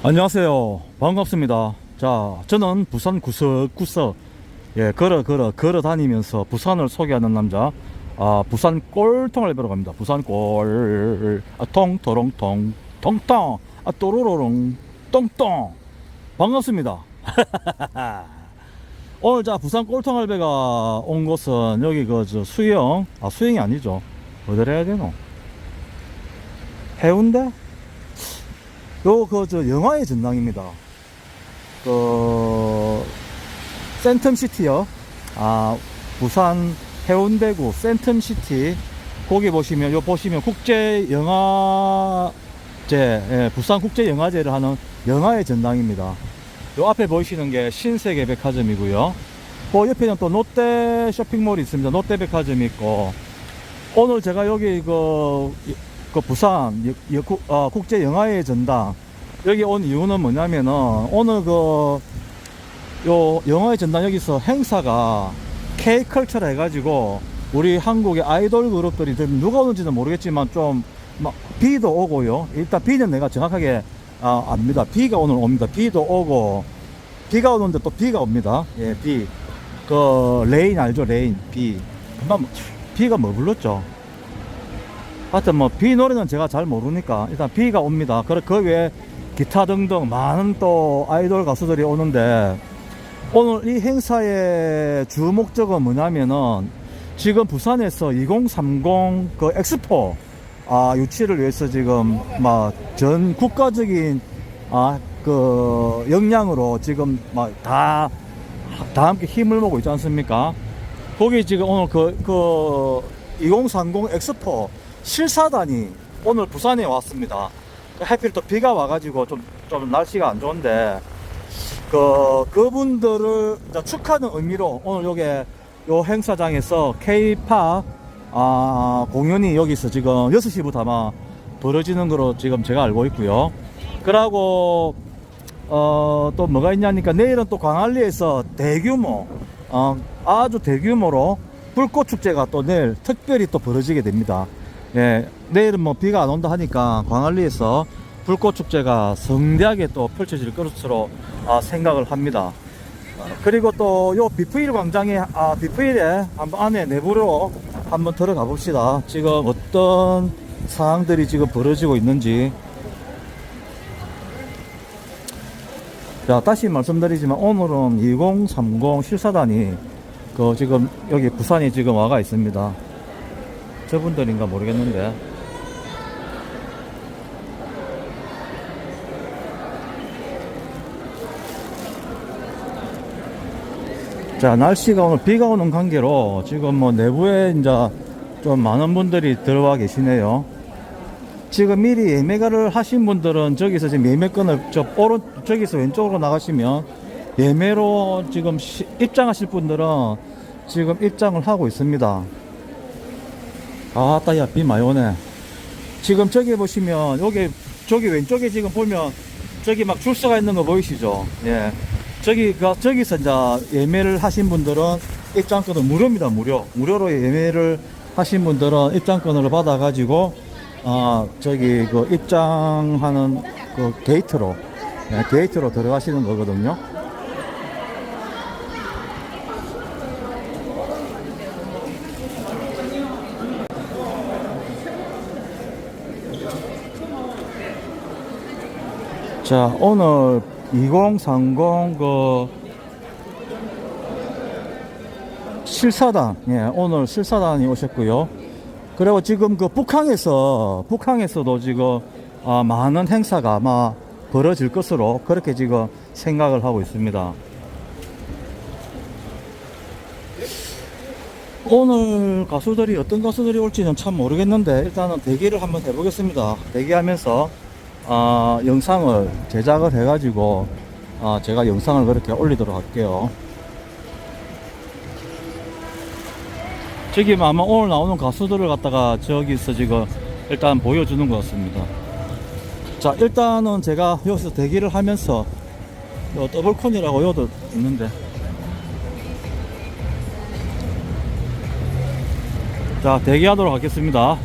안녕하세요. 반갑습니다. 자, 저는 부산 구석구석, 예, 걸어, 걸어, 걸어 다니면서 부산을 소개하는 남자, 아, 부산 꼴통을 배러 갑니다. 부산 꼴, 아, 통, 토롱, 통, 통통, 아, 또로로롱, 똥똥. 반갑습니다. 오늘 자, 부산 꼴통 할배가 온 곳은 여기 그, 저, 수영, 아, 수영이 아니죠. 어디를 해야 되노? 해운대? 요, 그, 저, 영화의 전당입니다. 그, 센텀 시티요. 아, 부산 해운대구 센텀 시티. 거기 보시면, 요 보시면 국제 영화제, 예, 부산 국제 영화제를 하는 영화의 전당입니다. 요 앞에 보이시는 게 신세계 백화점이고요. 그 옆에는 또 롯데 쇼핑몰이 있습니다. 롯데 백화점이 있고. 오늘 제가 여기 그, 그 부산 여- 여- 국- 어, 국제 영화의 전당 여기 온 이유는 뭐냐면은 오늘 그 요 영화의 전당 여기서 행사가 K컬처라 해가지고 우리 한국의 아이돌 그룹들이 누가 오는지는 모르겠지만 좀막 비도 오고요. 일단 비는 내가 정확하게 아, 압니다. 비가 오늘 옵니다. 비도 오고 비가 오는데 또 비가 옵니다. 예, 비. 그 레인 알죠? 레인 비. 금방 비가 뭐 불렀죠? 하여튼 뭐비 노래는 제가 잘 모르니까 일단 비가 옵니다. 그래 그 외에 기타 등등 많은 또 아이돌 가수들이 오는데 오늘 이 행사의 주 목적은 뭐냐면은 지금 부산에서 2030 그 엑스포 아 유치를 위해서 지금 막 전 국가적인 아 그 역량으로 지금 막 다 다 함께 힘을 모으고 있지 않습니까? 거기 지금 오늘 그, 그, 2030 엑스포 실사단이 오늘 부산에 왔습니다. 하필 또 비가 와가지고 좀, 좀 날씨가 안 좋은데, 그, 그분들을 축하하는 의미로 오늘 요게, 요 행사장에서 K-팝, 아, 공연이 여기서 지금 6시부터 아마 벌어지는 거로 지금 제가 알고 있고요. 그러고, 어, 또 뭐가 있냐니까 내일은 또 광안리에서 대규모, 어, 아주 대규모로 불꽃 축제가 또 내일 특별히 또 벌어지게 됩니다. 예, 내일은 뭐 비가 안 온다 하니까 광안리에서 불꽃 축제가 성대하게 또 펼쳐질 것으로 아, 생각을 합니다. 어, 그리고 또 요 비프일 광장에 아 비프일에 한번 안에 내부로 한번 들어가 봅시다. 지금 어떤 상황들이 지금 벌어지고 있는지 자, 다시 말씀드리지만 오늘은 2030 실사단이 그 지금 여기 부산에 지금 와가 있습니다. 저분들인가 모르겠는데. 자, 날씨가 오늘 비가 오는 관계로 지금 뭐 내부에 이제 좀 많은 분들이 들어와 계시네요. 지금 미리 예매가를 하신 분들은 저기서 지금 예매권을 저 오른 저기서 왼쪽으로 나가시면 예매로 지금 시- 입장하실 분들은 지금 입장을 하고 있습니다. 아따 야 비 많이 오네. 지금 저기 보시면 여기 저기 왼쪽에 지금 보면 저기 막 줄서가 있는 거 보이시죠? 예. 저기가 저기서 이제 예매를 하신 분들은 입장권은 무료입니다. 무료. 무료로 예매를 하신 분들은 입장권을 받아 가지고 아 저기 그 입장하는 그 게이트로 예, 게이트로 들어가시는 거거든요. 자, 오늘 2030 그 실사단, 예, 오늘 실사단이 오셨고요. 그리고 지금 그 북항에서, 북항에서도 지금 아, 많은 행사가 아마 벌어질 것으로 그렇게 지금 생각을 하고 있습니다. 오늘 가수들이 어떤 가수들이 올지는 참 모르겠는데 일단은 대기를 한번 해보겠습니다. 대기하면서 아, 영상을 제작을 해가지고 아, 제가 영상을 그렇게 올리도록 할게요. 저기 아마 오늘 나오는 가수들을 갖다가 저기서 지금 일단 보여주는 것 같습니다. 자, 일단은 제가 여기서 대기를 하면서 요 더블콘이라고 요도 있는데 자, 대기하도록 하겠습니다.